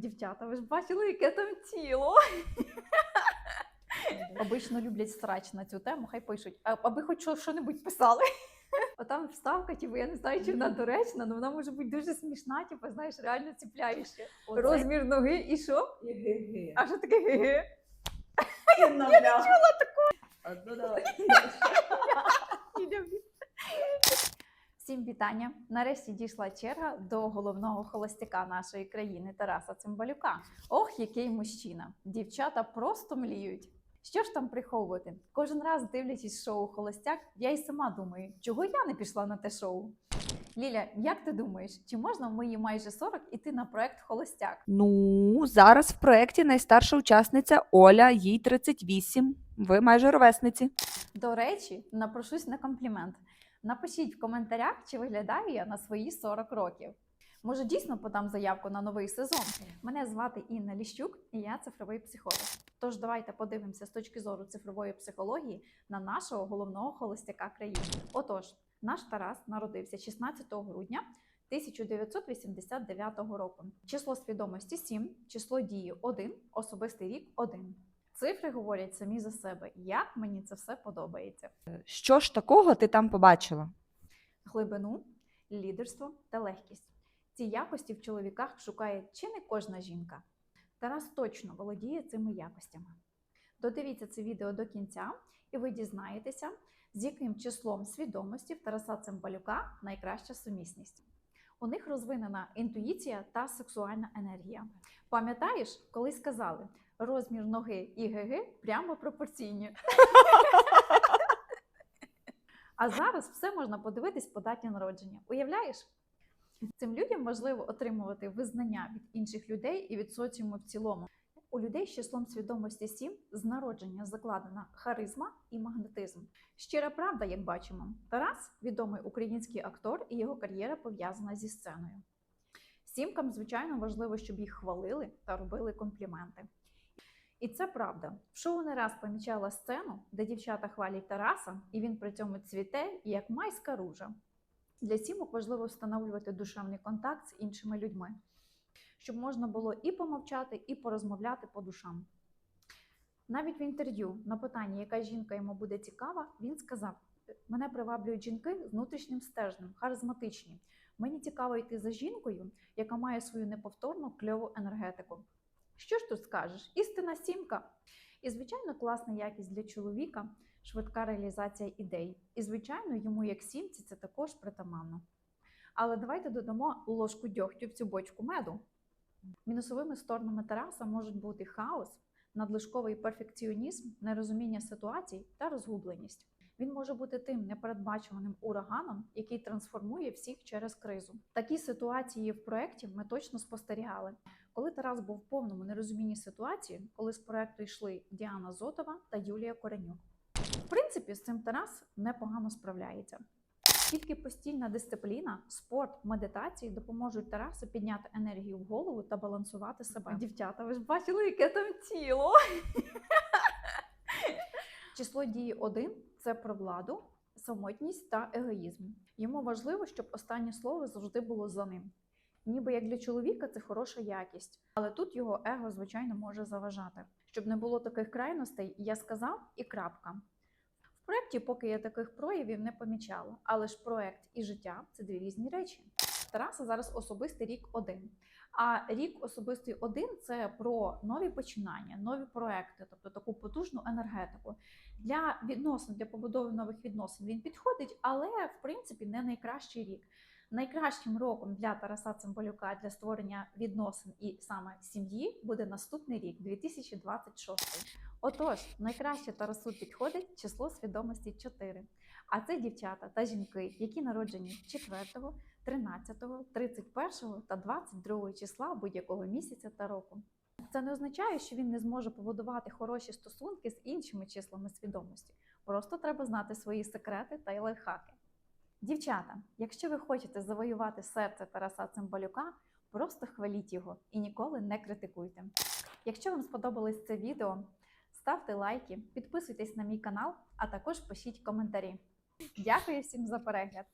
Дівчата, ви ж бачили, яке там тіло. Обично люблять срач на цю тему, хай пишуть, а- аби хоч що- що-небудь писали. Отам вставка, типу, я не знаю, чи вона доречна, але вона може бути дуже смішна, типу, знаєш, реально ціпляюча. Розмір ноги і що? Ге-ге. А що таке ге-ге? Я не чула такого. Всім вітання! Нарешті дійшла черга до головного холостяка нашої країни Тараса Цимбалюка. Ох, який мужчина! Дівчата просто мліють. Що ж там приховувати? Кожен раз дивлячись шоу Холостяк, я й сама думаю, чого я не пішла на те шоу. Ліля, як ти думаєш, чи можна в мої майже 40 іти на проект Холостяк? Ну, зараз в проєкті найстарша учасниця Оля, їй 38. Ви майже ровесниці. До речі, напрошусь на комплімент. Напишіть в коментарях, чи виглядаю я на свої 40 років. Може, дійсно подам заявку на новий сезон. Мене звати Інна Ліщук, і я цифровий психолог. Тож давайте подивимося з точки зору цифрової психології на нашого головного холостяка країни. Отож, наш Тарас народився 16 грудня 1989 року. Число свідомості 7, число дії 1, особистий рік 1. Цифри говорять самі за себе. Як мені це все подобається. Що ж такого ти там побачила? глибину, лідерство та легкість. Ці якості в чоловіках шукає чи не кожна жінка. Тарас точно володіє цими якостями. Додивіться це відео до кінця, і ви дізнаєтеся, з яким числом свідомості в Тараса Цимбалюка найкраща сумісність. У них розвинена інтуїція та сексуальна енергія. Пам'ятаєш, колись сказали, розмір ноги і ГГ прямо пропорційні. А зараз все можна подивитись по даті народження. Уявляєш? Цим людям важливо отримувати визнання від інших людей і від соціуму в цілому. У людей з числом свідомості 7 з народження закладена харизма і магнетизм. Щира правда, як бачимо, Тарас відомий український актор, і його кар'єра пов'язана зі сценою. Сімкам, звичайно, важливо, щоб їх хвалили та робили компліменти. І це правда. В шоу не раз помічала сцену, де дівчата хвалять Тараса, і він при цьому цвіте як майська ружа. Для сімок важливо встановлювати душевний контакт з іншими людьми, щоб можна було і помовчати, і порозмовляти по душам. Навіть в інтерв'ю на питання, яка жінка йому буде цікава, він сказав: Мене приваблюють жінки з внутрішнім стержнем, харизматичні. Мені цікаво йти за жінкою, яка має свою неповторну кльову енергетику. Що ж тут скажеш? Істина сімка. І, звичайно, класна якість для чоловіка, швидка реалізація ідей. І, звичайно, йому як сімці це також притаманно. Але давайте додамо ложку дьогтю в цю бочку меду. Мінусовими сторонами Тараса можуть бути хаос, надлишковий перфекціонізм, нерозуміння ситуацій та розгубленість. Він може бути тим непередбачуваним ураганом, який трансформує всіх через кризу. Такі ситуації в проєкті ми точно спостерігали. Коли Тарас був в повному нерозумінні ситуації, коли з проекту йшли Діана Зотова та Юлія Коренюк. В принципі, з цим Тарас непогано справляється. Тільки постільна дисципліна, спорт, медитації допоможуть Тарасу підняти енергію в голову та балансувати себе. Дівчата, ви ж бачили, яке там тіло. Число дії 1 – це про владу, самотність та егоїзм. Йому важливо, щоб останнє слово завжди було за ним. Ніби як для чоловіка це хороша якість, але тут його его, звичайно, може заважати. Щоб не було таких крайностей, я сказав і крапка. Проєкті поки я таких проявів не помічала, але ж проєкт і життя це дві різні речі. Тараса зараз особистий рік один. А рік особистий один це про нові починання, нові проекти, тобто таку потужну енергетику. Для відносин, для побудови нових відносин він підходить, але в принципі не найкращий рік. Найкращим роком для Тараса Цимбалюка для створення відносин і саме сім'ї буде наступний рік, 2026. Отож, найкраще Тарасу підходить число свідомості 4. А це дівчата та жінки, які народжені 4, 13, 31 та 22 числа будь-якого місяця та року. Це не означає, що він не зможе побудувати хороші стосунки з іншими числами свідомості. Просто треба знати свої секрети та й лайфхаки. Дівчата, якщо ви хочете завоювати серце Тараса Цимбалюка, просто хваліть його і ніколи не критикуйте. Якщо вам сподобалось це відео, ставте лайки, підписуйтесь на мій канал, а також пишіть коментарі. Дякую всім за перегляд!